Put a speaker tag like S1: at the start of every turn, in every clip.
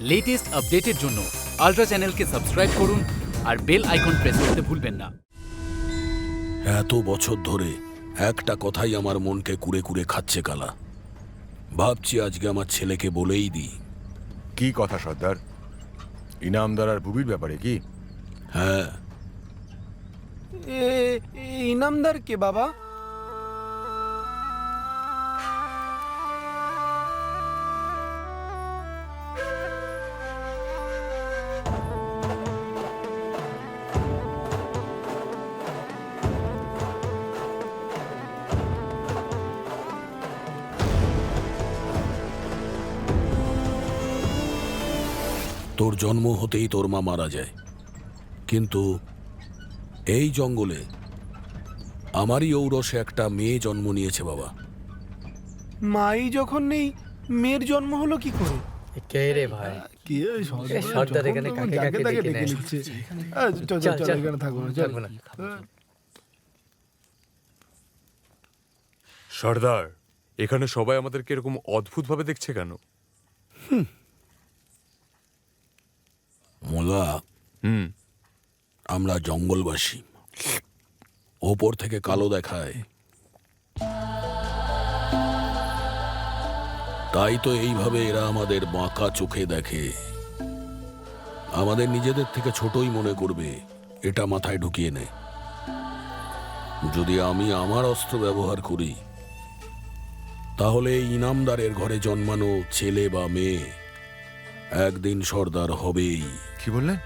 S1: Latest আপডেটের জন্য ultra চ্যানেলকে সাবস্ক্রাইব করুন আর বেল আইকন প্রেস করতে ভুলবেন না।
S2: এত বছর ধরে একটা কথাই আমার মনকে কুড়ে কুড়ে খাচ্ছে কালা। ভাবছি আজকে আমার ছেলেকে বলেই দিই।
S3: কি কথা সর্দার? ইনামদার আর ভুবির ব্যাপারে কি?
S2: হ্যাঁ।
S4: এ এ ইনামদার কে বাবা?
S2: তোর জন্ম হতেই তোর মা মারা যায়। কিন্তু এই জঙ্গলে আমারই ঔরসে একটা মেয়ে জন্ম নিয়েছে বাবা।
S4: মাই যখন নেই মেয়ের জন্ম হলো কি করে?
S5: কে রে ভাই?
S4: কি সর্দার
S5: এখানে কাকে কাকে ডেকে
S4: ডেকে
S5: নেয়।
S4: চল, চল,
S5: চল,
S4: চল,
S5: চল।
S4: এখানে থাকব না, চল।
S6: সর্দার এখানে সবাই আমাদেরকে এরকম অদ্ভুতভাবে দেখছে কেন?
S2: মোলা
S6: হুম।
S2: আমরা জঙ্গলবাসী। ওপর থেকে কালো দেখায়। তাই তো এইভাবে এরা আমাদের বাঁকা চোখে দেখে। আমাদের নিজেদের থেকে ছোটই মনে করবে এটা মাথায় ঢুকিয়ে নে। যদি আমি আমার অস্ত্র ব্যবহার করি তাহলে এই ইনামদারের ঘরে জন্মানো ছেলে বা মেয়ে একদিন সর্দার হবেই।
S3: কি বললেন?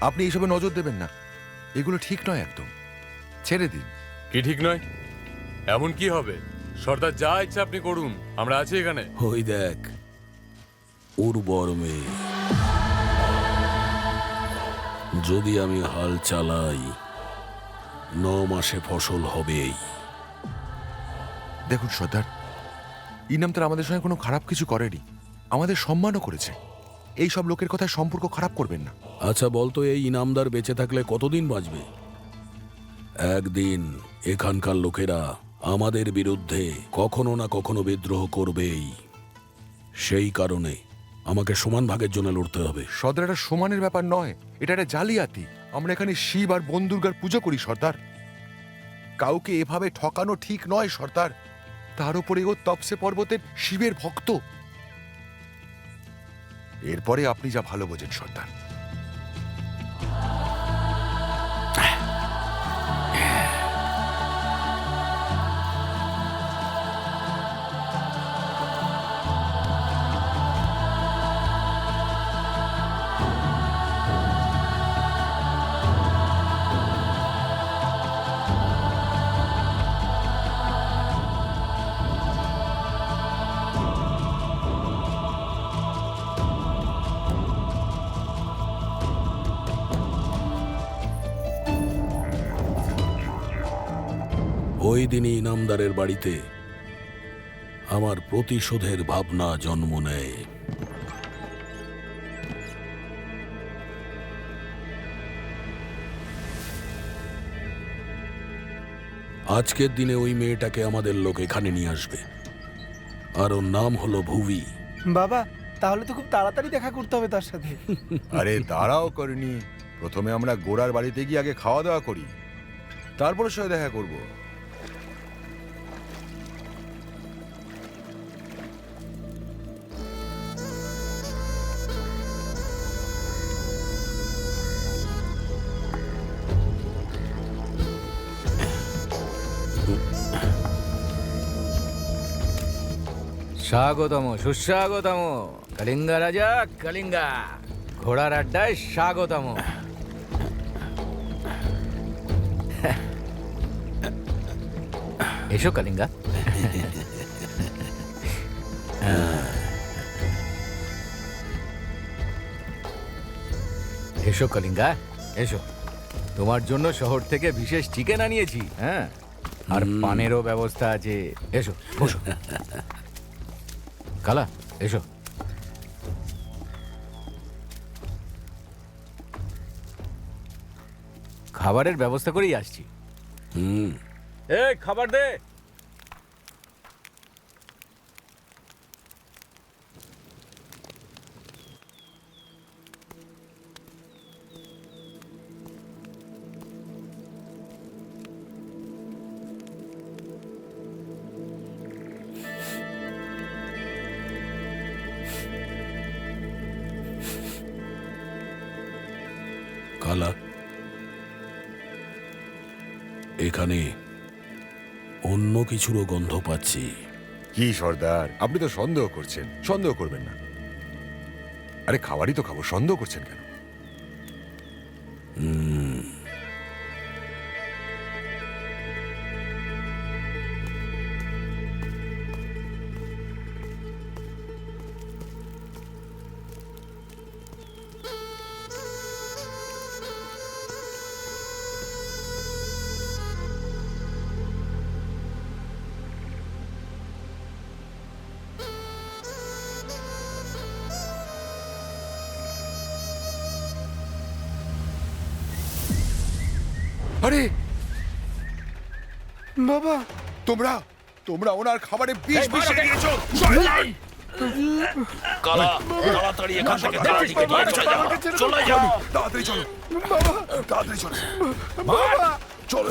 S3: আপনি এইসবে নজর দেবেন না। এগুলো ঠিক নয় একদম। ছেড়ে দিন।
S6: কি ঠিক নয়? এমন কি হবে? সর্দার যা ইচ্ছা আপনি করুন। আমরা আছি এখানে।
S2: ওই দেখ উর্বর মেয়ে। যদি আমি হাল চালাই ন মাসে ফসল হবেই।
S3: দেখুন সর্দার ইনাম তার আমাদের সঙ্গে কোনো খারাপ কিছু করেনি। আমাদের সম্মানও করেছে। এই সব লোকের কথায় সম্পর্ক খারাপ করবেন না।
S2: আচ্ছা বলতো এই ইনামদার বেঁচে থাকলে কতদিন বাঁচবে? একদিন এখানকার লোকেরা আমাদের বিরুদ্ধে কখনো না কখনো বিদ্রোহ করবেই। সেই কারণে আমাকে সমান ভাগের জন্য লড়তে হবে।
S3: সর্দার এটা সমানের ব্যাপার নয়। এটা একটা জালিয়াতি। আমরা এখানে শিব আর বন দুর্গার পুজো করি সর্দার। কাউকে এভাবে ঠকানো ঠিক নয় সর্দার। তার উপরে ও তপসে পর্বতের শিবের ভক্ত। এরপরে আপনি যা ভালো বোঝেন সর্দার।
S2: ওই দিনই ইনামদারের বাড়িতে আমার প্রতিশোধের ভাবনা জন্ম নেয়। আজকের দিনে ওই মেয়েটাকে আমাদের লোক এখানে নিয়ে আসবে। আর ওর নাম হলো ভুবি।
S4: বাবা তাহলে তো খুব তাড়াতাড়ি দেখা করতে হবে তার সাথে।
S3: আরে দাঁড়াও করিনি। প্রথমে আমরা গোড়ার বাড়িতে গিয়ে আগে খাওয়া দাওয়া করি। তারপরে সঙ্গে দেখা করব।
S5: স্বাগতম সুস্বাগতম। কলিঙ্গা রাজা কলিঙ্গা। ঘোড়ার আড্ডায় স্বাগতম। এসো কলিঙ্গা। এসো কলিঙ্গা এসো। তোমার জন্য শহর থেকে বিশেষ চিকেন আনিয়েছি হ্যাঁ? আর পানেরও ব্যবস্থা আছে। এসো বসো। কালা এসো। খাবারের ব্যবস্থা করেই আসছি।
S2: হুম।
S5: এ খাবার দে।
S2: কালা এখানে অন্য কিছুরও গন্ধ পাচ্ছি।
S3: কি সর্দার? আপনি তো সন্দেহ করছেন। সন্দেহ করবেন না। আরে খাবারই তো খাব, সন্দেহ করছেন কেন? আরে
S7: বাবা
S3: তোমরা তোমরা ওনার খাবারে বিষ মিশিয়ে দিয়েছ। তাড়াতাড়ি চলো। তাড়াতাড়ি চলো। চলো।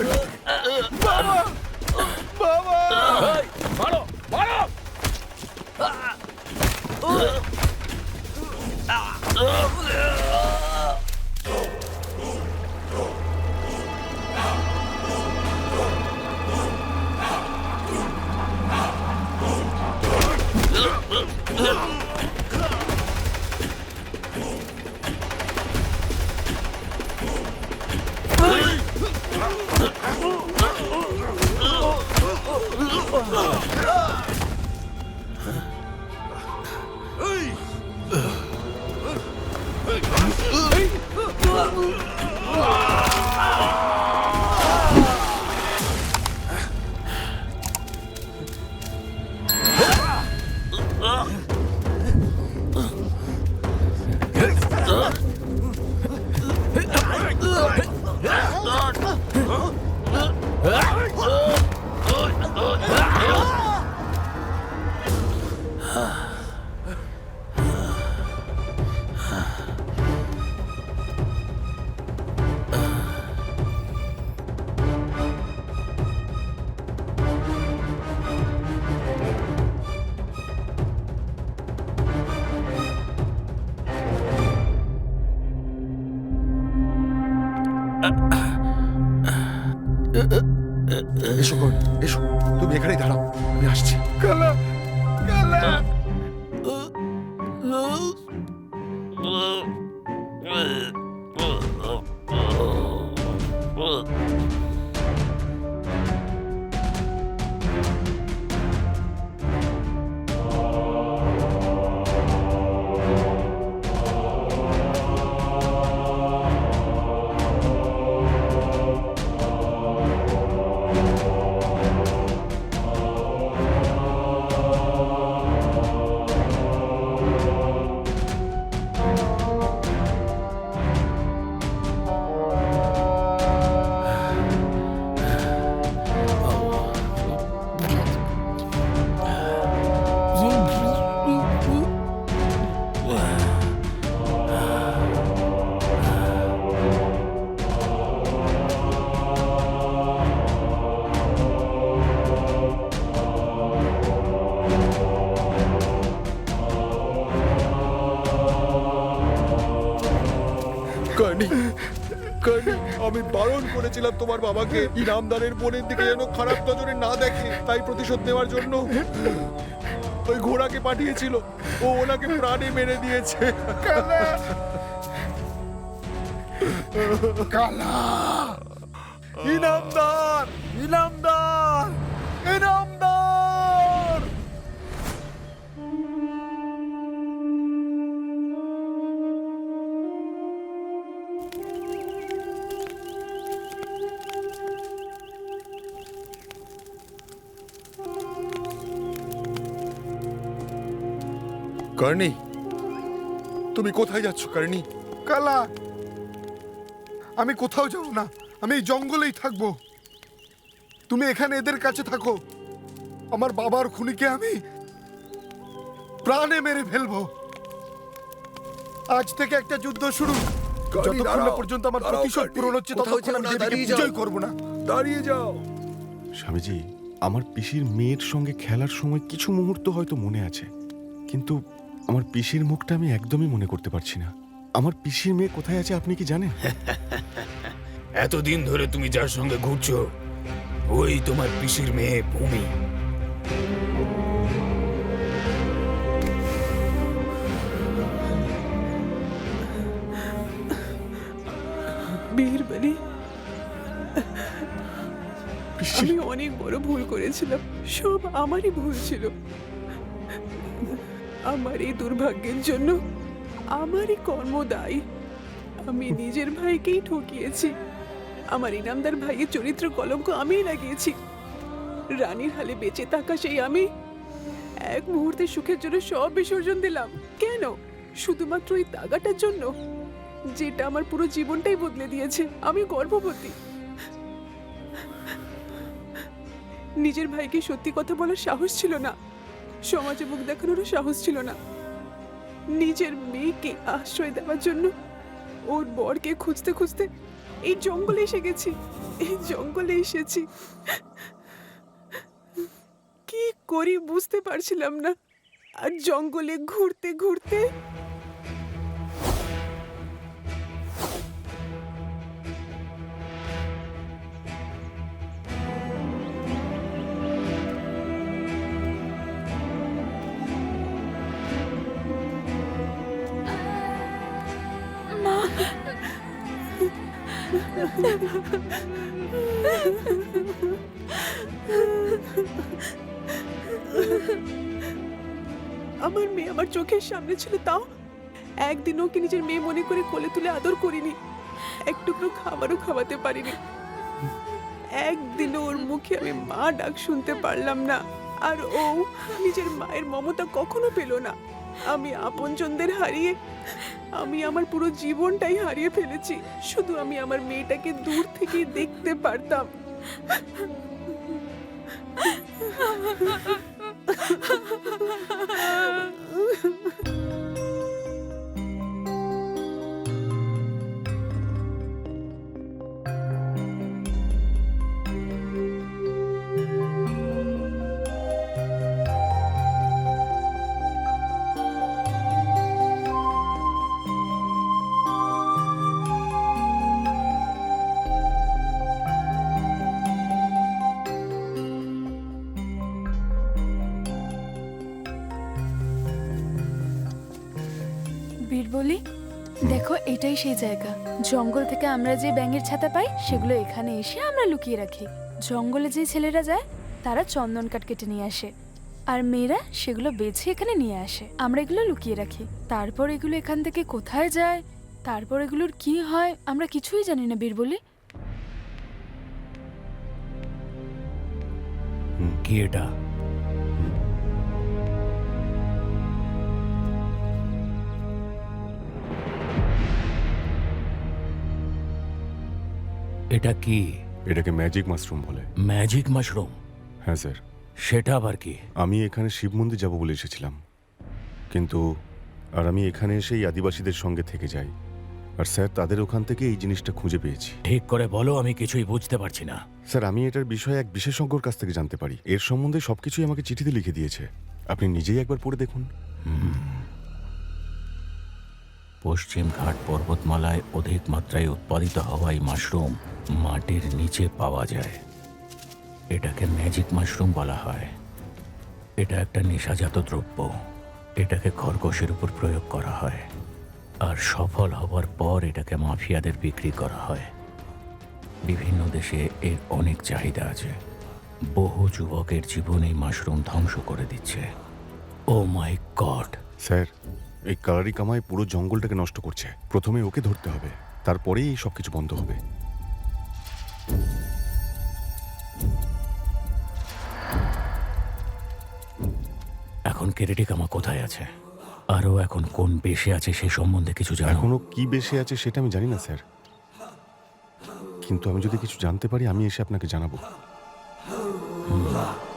S3: এসো কর এসো। তুমি এখানেই দাঁড়াও আমি আসছি।
S7: কালা কালা।
S3: বারণ করেছিলাম তোমার বাবাকে ইনামদারের বোনের দিকে যেন খারাপ নজরে না দেখে তাই প্রতিশোধ নেওয়ার জন্য ওই ঘোড়াকে পাঠিয়েছিল। ও ওনাকে প্রাণে মেরে দিয়েছে।
S7: কালা!
S3: ইনামদার! ইনামদার! কার্নি তুমি কোথায় যাচ্ছ কার্নি
S7: কালা আমি কোথাও যাব না আমি এই জঙ্গলেই থাকব। তুমি এখানে এদের কাছে থাকো। আমার বাবার খুনিকে আমি প্রাণে মেরে ফেলব। আজ থেকে একটা যুদ্ধ শুরু।
S3: কার্নি,
S7: যতক্ষণ না পর্যন্ত আমার প্রতিশোধ পূরণ হচ্ছে ততক্ষণ আমি দেবীকে বিজয় করব না।
S3: দাঁড়িয়ে যাও।
S8: স্বামীজি আমার পিসির মেয়ের সঙ্গে খেলার সময় কিছু মুহূর্ত হয়তো মনে আছে। কিন্তু আমার পিসির মুখটা আমি একদমই মনে করতে পারছি না। আমার পিসির মেয়ে কোথায় আছে আপনি কি জানেন?
S9: এতদিন ধরে তুমি যার সঙ্গে ঘুরছো ওই তোমার পিসির মেয়ে ভূমি।
S10: আমি অনেক বড় ভুল করেছিলাম সব আমারই ভুল ছিল। আমার এই দুর্ভাগ্যের জন্য আমারই কর্ম দায়ী। আমি নিজের ভাইকেই ঠকিয়েছি। আমার ইনামদার ভাইয়ের চরিত্র কলঙ্ক আমিই লাগিয়েছি। রানীর হালে বেঁচে থাকা সেই আমি এক মুহূর্তে সুখের জন্য সব বিসর্জন দিলাম। কেন? শুধুমাত্র ওই তাগাটার জন্য, যেটা আমার পুরো জীবনটাই বদলে দিয়েছে। আমি গর্ভবতী। নিজের ভাইকে সত্যি কথা বলার সাহস ছিল না। সমাজে মুখ দেখানোরও সাহস ছিল না। নিজের মেয়েকে আশ্রয় দেওয়ার জন্য ওর বরকে খুঁজতে খুঁজতে এই জঙ্গলে এসে গেছি, এই জঙ্গলে এসেছি। কি করি বুঝতে পারছিলাম না। আর জঙ্গলে ঘুরতে ঘুরতে আমার মেয়ে আমার চোখের সামনে ছিল, তাও একদিন ওকে নিজের মেয়ে মনে করে কোলে তুলে আদর করিনি। এক টুকরো খাবারও খাওয়াতে পারিনি। একদিনও ওর মুখে আমি মা ডাক শুনতে পারলাম না, আর ও নিজের মায়ের মমতা কখনো পেল না। আমি আপনজনদের হারিয়ে, আমি আমার পুরো জীবনটাই হারিয়ে ফেলেছি। শুধু আমি আমার মেয়েটাকে দূর থেকে দেখতে পারতাম।
S11: এটাই সেই জায়গা। জঙ্গল থেকে আমরা যে ব্যাঙের ছাতা পাই, সেগুলো এখানে এসে আমরা লুকিয়ে রাখি। জঙ্গলে যে ছেলেরা যায়, তারা চন্দন কাঠ কেটে নিয়ে আসে। আর মেয়েরা সেগুলো বেছে এখানে নিয়ে আসে। আমরা এগুলো লুকিয়ে রাখি। তারপর এগুলো এখান থেকে কোথায় যায়, তারপর এগুলোর কি হয়, আমরা কিছুই জানি না, বীরবলি।
S12: কি এটা? এটা কি?
S8: এটাকে ম্যাজিক মাশরুম বলে।
S12: ম্যাজিক মাশরুম
S8: হ্যাঁ স্যার।
S12: সেটা আবার কি?
S8: আমি এখানে শিব মন্দির যাব বলে এসেছিলাম। কিন্তু আর আমি এখানে এসে এই আদিবাসীদের সঙ্গে থেকে যাই। আর স্যার তাদের ওখান থেকে এই জিনিসটা খুঁজে পেয়েছি।
S12: ঠিক করে বলো আমি কিছুই বুঝতে পারছি না।
S8: স্যার আমি এটার বিষয়ে এক বিশেষজ্ঞর কাছ থেকে জানতে পারি। এর সম্বন্ধে সবকিছুই আমাকে চিঠিতে লিখে দিয়েছে। আপনি নিজেই একবার পড়ে দেখুন।
S12: পশ্চিম ঘাট পর্বতমালায় অধিক মাত্রায় উৎপাদিত হওয়া এই মাশরুম মাটির নিচে পাওয়া যায়। এটাকে ম্যাজিক মাশরুম বলা হয়। এটা একটা নেশাজাত দ্রব্য। এটাকে খরগোশের উপর প্রয়োগ করা হয়। আর সফল হবার পর এটাকে মাফিয়াদের বিক্রি করা হয়। বিভিন্ন দেশে এর অনেক চাহিদা আছে। বহু যুবকের জীবন এই মাশরুম ধ্বংস করে দিচ্ছে। ও মাই গড
S8: স্যার এই কালারি কামায় পুরো জঙ্গলটাকে নষ্ট করছে। প্রথমে ওকে ধরতে হবে তারপরেই এই সব কিছু বন্ধ হবে।
S12: এখন কেরেটিকামা কোথায় আছে? আরও এখন কোন বেশে আছে সে সম্বন্ধে কিছু জানো?
S8: এখনও কি বেশি আছে সেটা আমি জানি না স্যার। কিন্তু আমি যদি কিছু জানতে পারি আমি এসে আপনাকে জানাব।
S12: আমি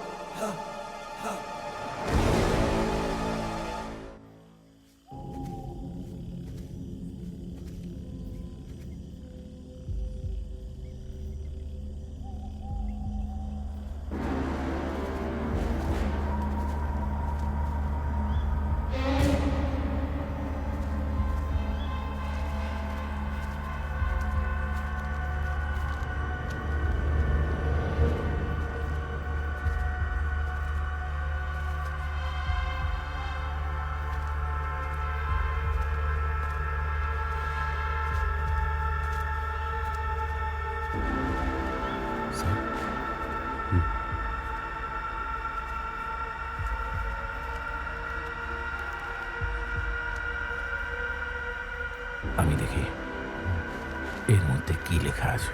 S12: এর মধ্যে কি লেখা আছে?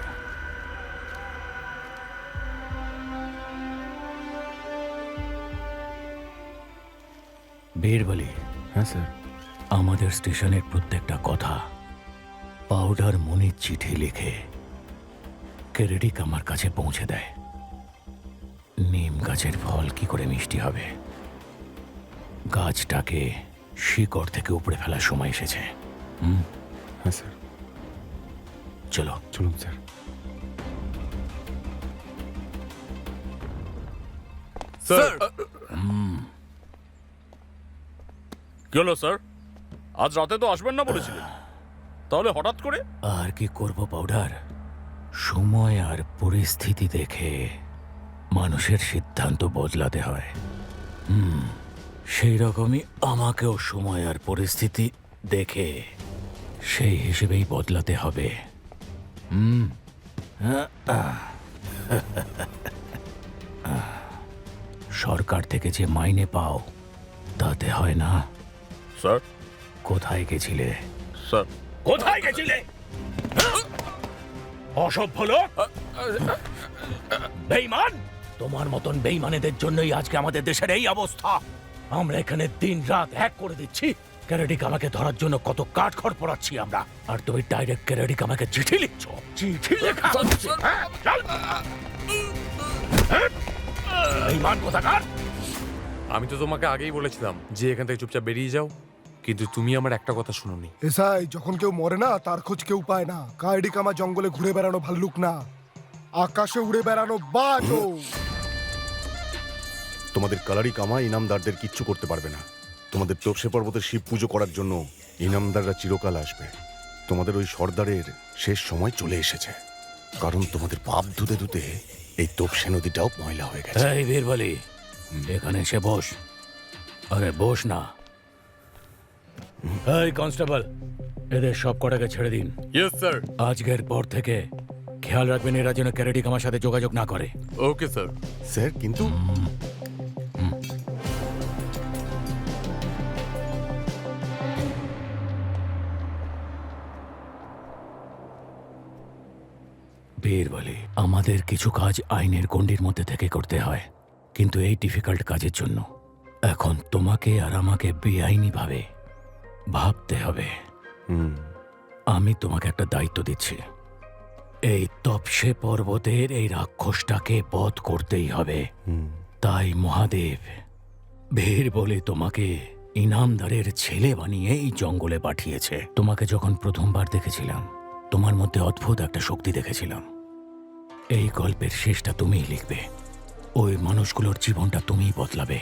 S12: বীরবলি
S8: হ্যাঁ স্যার।
S12: আমাদের স্টেশনের প্রত্যেকটা কথা পাউডার মনির চিঠি লিখে ক্রেডিক আমার কাছে পৌঁছে দেয়। নিম গাছের ফল কি করে মিষ্টি হবে? গাছটাকে শিকড় থেকে উপড়ে ফেলার সময় এসেছে। হুম?
S8: হ্যাঁ স্যার।
S12: চলো।
S8: চলুন স্যার।
S6: স্যার কি হলো স্যার? আজ রাতে তো আসবেন না বলেছিলেন। তাহলে হঠাৎ করে?
S12: আর কি করব পাউডার? সময় আর পরিস্থিতি দেখে মানুষের সিদ্ধান্ত বদলাতে হয়। হুম সেই রকমই আমাকেও সময় আর পরিস্থিতি দেখে সেই হিসেবেই বদলাতে হবে। আহ। সরকার থেকে যে মাইনে পাও তাতে হয় না।
S6: স্যার।
S12: কোথায় গেছিলে?
S6: স্যার।
S12: কোথায় গেছিলে? অসভ্য লোক! বেইমান! তোমার মতন বেইমানেদের জন্যই আজকে আমাদের দেশের এই অবস্থা। আমরা এখানে দিন রাত এক করে দিচ্ছি। ক্যারেডিক আমাকে ধরার জন্য কত কাঠ খড় পড়াচ্ছি আমরা। আর তুমি ডাইরেক্ট ক্যারেডিক আমাকে চিঠি লিখছ। চিঠি লেখা। হচ্ছে, হ্যাঁ? চল। হ্যাঁ? বেইমান কোথাকার?
S6: আমি তো তোমাকে আগেই বলেছিলাম যে এখান থেকে চুপচাপ বেরিয়ে যাও। কিন্তু তুমি আমার একটা কথা শুনোনি।
S7: এসাই যখন কেউ মরে না তার খোঁজ কেউ পায় না। কায়ডিক আমার জঙ্গলে ঘুরে বেড়ানো ভাল্লুক না। আকাশে উড়ে বেড়ানো বাজও
S8: তোমাদের কালারি কামা ইনামদারদের কিচ্ছু করতে পারবে না। তোমাদের তোপসে পর্বতে শিব পুজো করার জন্য ইনামদাররা চিরকাল আসবে। তোমাদের ওই সর্দারের শেষ সময় চলে এসেছে। কারণ তোমাদের পাপ ধুতে ধুতে এই তোপসে নদীটাও ময়লা হয়ে গেছে।
S12: এই বীরবলি এখানে এসে বস। আরে বস না। এই কনস্টেবল এদের সব কটাকে ছেড়ে দিন।
S6: ইয়েস স্যার
S12: আজকের পর থেকে খেয়াল রাখবেন এরা যেন ক্যারেটিক আমার সাথে যোগাযোগ না করে।
S6: ওকে স্যার
S8: স্যার কিন্তু
S12: বীর বলে। আমাদের কিছু কাজ আইনের গণ্ডির মধ্যে থেকে করতে হয় কিন্তু এই ডিফিকাল্ট কাজের জন্য। এখন তোমাকে আর আমাকে বেআইনিভাবে ভাবতে হবে। আমি তোমাকে একটা দায়িত্ব দিচ্ছি। এই তপসে পর্বতের এই রাক্ষসটাকে বধ করতেই হবে। তাই মহাদেব ভীর বলে তোমাকে ইনামদারের ছেলে বানিয়ে এই জঙ্গলে পাঠিয়েছে। তোমাকে যখন প্রথমবার দেখেছিলাম তোমার মধ্যে অদ্ভুত একটা শক্তি দেখেছিলাম। এই গল্পের শেষটা তুমিই লিখবে। ওই মানুষগুলোর জীবনটা তুমিই বদলাবে।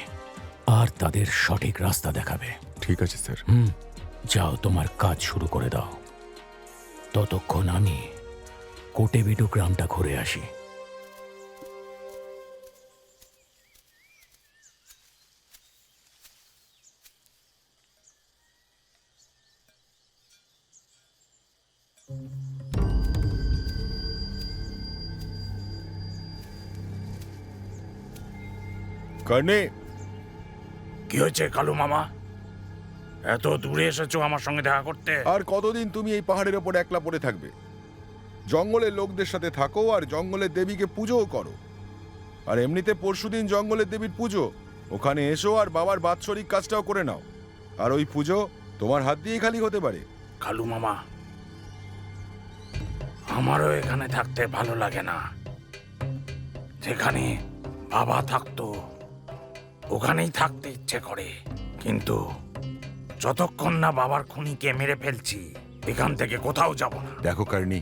S12: আর তাদের সঠিক রাস্তা দেখাবে।
S8: ঠিক আছে স্যার।
S12: হুম যাও তোমার কাজ শুরু করে দাও। ততক্ষণ আমি কোটেবিডু গ্রামটা ঘুরে আসি।
S3: কর্ণে
S9: কি হয়েছে কালু মামা? এত দূরে এসেছ আমার সঙ্গে দেখা করতে?
S3: আর কতদিন তুমি এই পাহাড়ের ওপর একলা পড়ে থাকবে? জঙ্গলের লোকদের সাথে থাকো আর জঙ্গলের দেবীকে পুজোও করো। আর এমনিতে পরশুদিন জঙ্গলের দেবীর পুজো। ওখানে এসো আর বাবার বাৎসরিক কাজটাও করে নাও। আর ওই পুজো তোমার হাত দিয়ে খালি হতে পারে।
S9: কালু মামা আমারও এখানে থাকতে ভালো লাগে না। যেখানে বাবা থাকতো ওখানেই থাকতে ইচ্ছে করে। কিন্তু যতক্ষণ না বাবার খুনিকে মেরে ফেলছি এখান থেকে কোথাও যাব না।
S3: দেখো কার্নি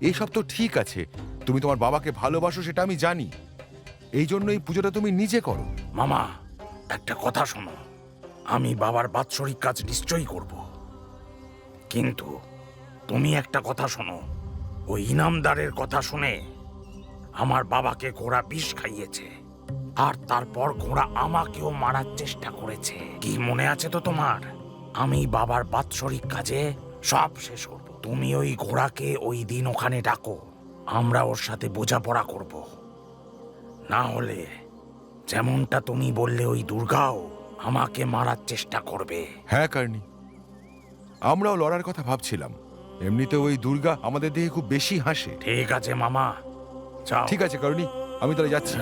S3: এইসব তো ঠিক আছে। তুমি তোমার বাবাকে ভালোবাসো সেটা আমি জানি। এই জন্য এই পুজোটা তুমি নিজে করো।
S9: মামা একটা কথা শোনো। আমি বাবার বাৎসরিক কাজ নিশ্চয়ই করব। কিন্তু তুমি একটা কথা শোনো। ওই ইনামদারের কথা শুনে আমার বাবাকে ঘোড়া বিষ খাইয়েছে। আর তারপর ঘোড়া আমাকেও মারার চেষ্টা করেছে। কি মনে আছে তো তোমার? আমি বাবার বাৎসরিক কাজে সব শেষ করব। তুমি ওই ঘোড়াকে ওই দিন ওখানে ডাকো। আমরা ওর সাথে বোঝাপড়া করব। না হলে যেমনটা তুমি বললে ওই দুর্গাও আমাকে মারার চেষ্টা করবে।
S3: হ্যাঁ কার্নি। আমরাও লড়ার কথা ভাবছিলাম। এমনিতে ওই দুর্গা আমাদের দেখে খুব বেশি হাসে।
S9: ঠিক আছে মামা। যাও।
S3: ঠিক আছে করণী আমি তাহলে যাচ্ছি।